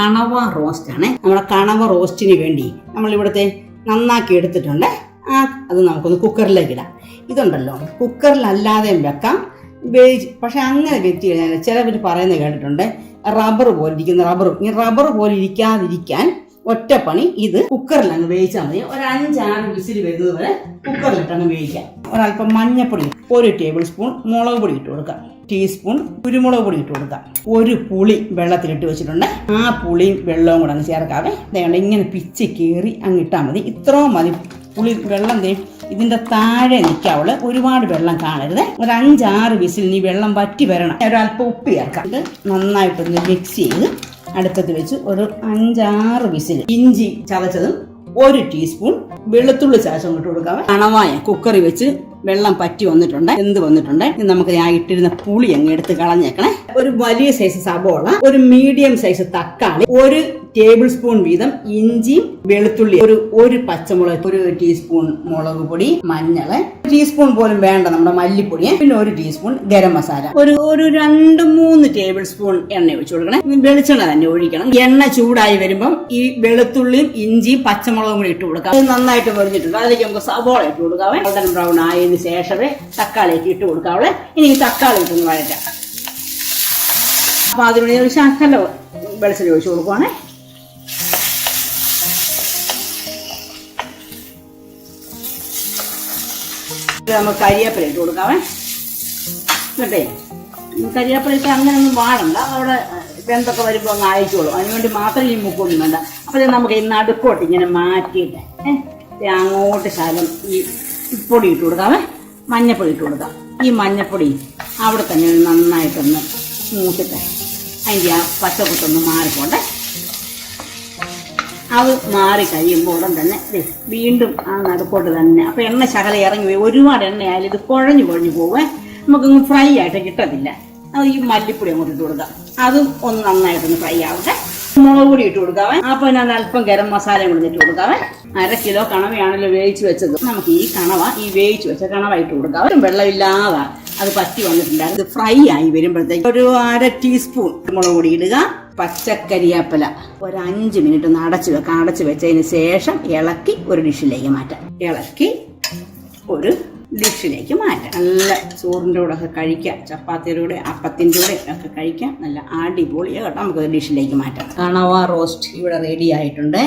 കണവ റോസ്റ്റ് ആണ് നമ്മുടെ കണവ റോസ്റ്റിന് വേണ്ടി നമ്മൾ ഇവിടുത്തെ നന്നാക്കി എടുത്തിട്ടുണ്ട്. ആ അത് നമുക്കൊന്ന് കുക്കറിലേക്ക് ഇടാം. ഇതുണ്ടല്ലോ കുക്കറിലല്ലാതെയും വെക്കാം. വേവിച്ച് പക്ഷെ അങ്ങനെ വെച്ച് കഴിഞ്ഞാൽ ചിലവർ പറയുന്നത് കേട്ടിട്ടുണ്ട് റബ്ബർ പോലെ ഇരിക്കുന്ന റബ്ബർ ഈ റബ്ബർ പോലെ ഇരിക്കാതിരിക്കാൻ ഒറ്റപ്പണി ഇത് കുക്കറിൽ അങ്ങ് വേവിച്ചാൽ മതി. ഒരു അഞ്ചാറ് വിസിൽ വരുന്നത് വരെ കുക്കറിലിട്ട് അങ്ങ് വേവിക്കാം. ഒരല്പം മഞ്ഞപ്പൊടി ഒരു ടേബിൾ സ്പൂൺ മുളക് പൊടി ഇട്ട് കൊടുക്കാം. ടീസ്പൂൺ കുരുമുളക് പൊടി ഇട്ട് കൊടുക്കാം. ഒരു പുളി വെള്ളത്തിലിട്ട് വെച്ചിട്ടുണ്ട്. ആ പുളിയും വെള്ളവും കൂടെ അങ്ങ് ചേർക്കാതെ അതേകൊണ്ട് ഇങ്ങനെ പിച്ച് കീറി അങ്ങ് ഇട്ടാൽ മതി. ഇത്രയും മതി. പുളി വെള്ളം ഇതിന്റെ താഴെ നിൽക്കാവുള്ള ഒരുപാട് വെള്ളം കാണരുത്. ഒരു അഞ്ചാറ് വിസിൽ നീ വെള്ളം വറ്റി വരണം. ഒരല്പം ഉപ്പ് ചേർക്കാം. ഇത് നന്നായിട്ടൊന്ന് മിക്സ് ചെയ്ത് അടുപ്പത്ത് വെച്ച് ഒരു അഞ്ചാറ് വിസിൽ ഇഞ്ചി ചതച്ചതും ഒരു ടീസ്പൂൺ വെളുത്തുള്ളി ചാശം ഇട്ട് കൊടുക്കാം. കണവായ കുക്കറി വെച്ച് വെള്ളം പറ്റി വന്നിട്ടുണ്ട്. എന്ത് വന്നിട്ടുണ്ട്? നമുക്ക് ഞാൻ ഇട്ടിരുന്ന പുളി അങ്ങ് എടുത്ത് കളഞ്ഞേക്കണേ. ഒരു വലിയ സൈസ് സബോള ഒരു മീഡിയം സൈസ് തക്കാളി ഒരു ടേബിൾ സ്പൂൺ വീതം ഇഞ്ചി വെളുത്തുള്ളി ഒരു ഒരു പച്ചമുളക് ഒരു ടീസ്പൂൺ മുളക് പൊടി മഞ്ഞൾ ടീസ്പൂൺ പോലും വേണ്ട നമ്മുടെ മല്ലിപ്പൊടി പിന്നെ ഒരു ടീസ്പൂൺ ഗരം മസാല. ഒരു ഒരു രണ്ട് മൂന്ന് ടേബിൾ സ്പൂൺ എണ്ണ ഒഴിച്ചു കൊടുക്കണം. വെളിച്ചെണ്ണ തന്നെ ഒഴിക്കണം. എണ്ണ ചൂടായി വരുമ്പം ഈ വെളുത്തുള്ളിയും ഇഞ്ചിയും പച്ചമുളകും കൂടി ഇട്ട് കൊടുക്കാം. അത് നന്നായിട്ട് പൊരിഞ്ഞിട്ടുണ്ട് അതിലേക്ക് നമുക്ക് സവോള ഇട്ട് കൊടുക്കാവേ ഗോൾഡൻ ബ്രൗൺ ആയതിനു ശേഷമേ തക്കാളിക്ക് ഇട്ട് കൊടുക്കാവേ ഇനി തക്കാളി ഇട്ടൊന്ന് വഴറ്റാം. അപ്പൊ അതിനുവേണ്ടി ഒരു ശകല വെളിച്ചെണ്ണ ഒഴിച്ചു കൊടുക്കുവാണേ. നമുക്ക് കരിയേപ്പില ഇട്ട് കൊടുക്കാവേ. കേട്ടേ കരിയേപ്പില ഇട്ട് അങ്ങനെ ഒന്നും വാടണ്ട. അവിടെ വെന്തൊക്കെ വരുമ്പോൾ അങ്ങ് അയച്ചോളൂ. അതിനുവേണ്ടി മാത്രം ഈ മുക്കൊന്നും വേണ്ട. അപ്പോൾ നമുക്ക് ഈ നടുക്കോട്ട് ഇങ്ങനെ മാറ്റിയിട്ട് ഏ, ദേ അങ്ങോട്ട് ശകലം ഈ പൊടി ഇട്ട് കൊടുക്കാവേ. മഞ്ഞപ്പൊടി ഇട്ട് കൊടുക്കാം. ഈ മഞ്ഞപ്പൊടി അവിടെ തന്നെ നന്നായിട്ടൊന്ന് മൂത്തിട്ട്. അതിന്റെ ആ പച്ചക്കുത്തൊന്ന് മാറിപ്പോണ്ടേ അത് മാറി കഴിയുമ്പോൾ ഉടൻ തന്നെ വീണ്ടും ആ നടുക്കോട്ട് തന്നെ. അപ്പൊ എണ്ണ ശകല ഇറങ്ങി പോയി. ഒരുപാട് എണ്ണയായാലും ഇത് കുഴഞ്ഞു കുഴഞ്ഞു പോവേ. നമുക്കൊന്ന് ഫ്രൈ ആയിട്ട് കിട്ടത്തില്ല. അത് ഈ മല്ലിപ്പൊടി അങ്ങോട്ട് ഇട്ട് കൊടുക്കാം. അതും ഒന്ന് നന്നായിട്ടൊന്ന് ഫ്രൈ ആവട്ടെ. മുളക് പൊടി ഇട്ട് കൊടുക്കാവേ. അപ്പൊ ഞാൻ അല്പം ഗരം മസാലയും കൂടി ഇട്ട് കൊടുക്കാവേ. അര കിലോ കണവയാണല്ലോ വേവിച്ച് വെച്ചത്. നമുക്ക് ഈ കണവ ഈ വേവിച്ച് വെച്ച കണവ ഇട്ട് കൊടുക്കാവേ. വെള്ളമില്ലാതെ അത് പറ്റി വന്നിട്ടുണ്ടായിരുന്നു. ഇത് ഫ്രൈ ആയി വരുമ്പോഴത്തേക്ക് ഒരു അര ടീസ്പൂൺ മുളക് പൊടി ഇടുക. പച്ചക്കരിയാപ്പല ഒരു അഞ്ച് മിനിറ്റ് ഒന്ന് അടച്ചു വെക്കാം. അടച്ചു വെച്ചതിന് ശേഷം ഇളക്കി ഒരു ഡിഷിലേക്ക് മാറ്റാം. ഇളക്കി ഒരു ഡിഷിലേക്ക് മാറ്റാം. നല്ല ചോറിന്റെ കൂടെ ഒക്കെ കഴിക്കാം. ചപ്പാത്തിയുടെ കൂടെ അപ്പത്തിന്റെ കൂടെ ഒക്കെ കഴിക്കാം. നല്ല അടിപൊളിയാണ് കേട്ടോ നമുക്ക് ഡിഷിലേക്ക് മാറ്റാം. കണവ റോസ്റ്റ് ഇവിടെ റെഡി ആയിട്ടുണ്ട്.